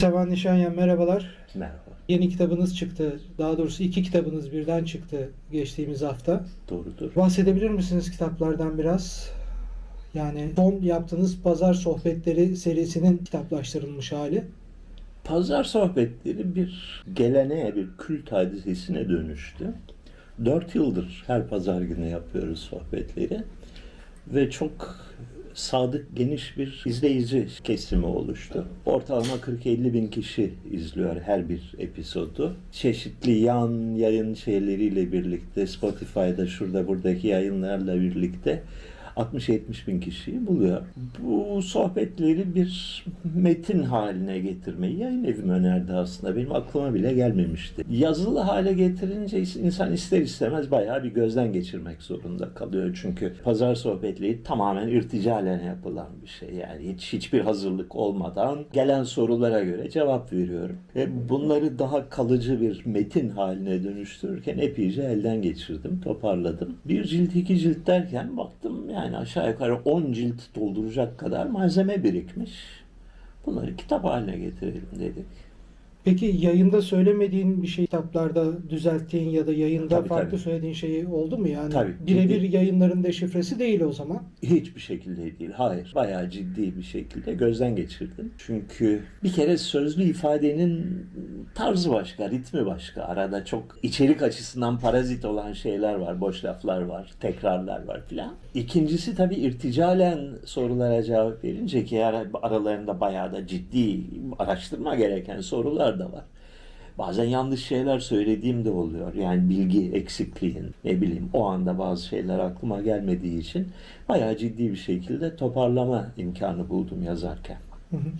Sevan Nişanyan merhabalar. Merhaba. Yeni kitabınız çıktı. Daha doğrusu iki kitabınız birden çıktı geçtiğimiz hafta. Doğrudur. Bahsedebilir misiniz kitaplardan biraz? Yani son yaptığınız Pazar Sohbetleri serisinin kitaplaştırılmış hali. Pazar sohbetleri bir geleneğe, bir kült hadisesine dönüştü. Dört yıldır her pazar günü yapıyoruz sohbetleri. Ve çok sadık, geniş bir izleyici kesimi oluştu. Ortalama 40-50 bin kişi izliyor her bir episodu. Çeşitli yan yayın şeyleriyle birlikte, Spotify'da şurada buradaki yayınlarla birlikte 60-70 bin kişiyi buluyor. Bu sohbetleri bir metin haline getirmeyi yayın evim önerdi aslında. Benim aklıma bile gelmemişti. Yazılı hale getirince insan ister istemez bayağı bir gözden geçirmek zorunda kalıyor. Çünkü pazar sohbetleri tamamen irticalen yapılan bir şey. Yani hiç hiçbir hazırlık olmadan gelen sorulara göre cevap veriyorum. Ve bunları daha kalıcı bir metin haline dönüştürürken epeyce elden geçirdim, toparladım. Bir cilt iki cilt derken baktım yani aşağı yukarı 10 cilt dolduracak kadar malzeme birikmiş. Bunları kitap haline getirelim dedik. Peki yayında söylemediğin bir şey kitaplarda düzelttiğin ya da yayında Tabii, farklı tabii. söylediğin şey oldu mu yani? Tabii, Birebir yayınların deşifresi değil o zaman. Hiçbir şekilde değil. Hayır. Bayağı ciddi bir şekilde gözden geçirdim. Çünkü bir kere sözlü ifadenin tarzı başka, ritmi başka. Arada çok içerik açısından parazit olan şeyler var. Boş laflar var, tekrarlar var filan. İkincisi tabii irticalen sorulara cevap verince ki ara- aralarında bayağı da ciddi araştırma gereken sorular da var. Bazen yanlış şeyler söylediğim de oluyor. Yani bilgi eksikliğin, ne bileyim o anda bazı şeyler aklıma gelmediği için bayağı ciddi bir şekilde toparlama imkanı buldum yazarken. Hı hı.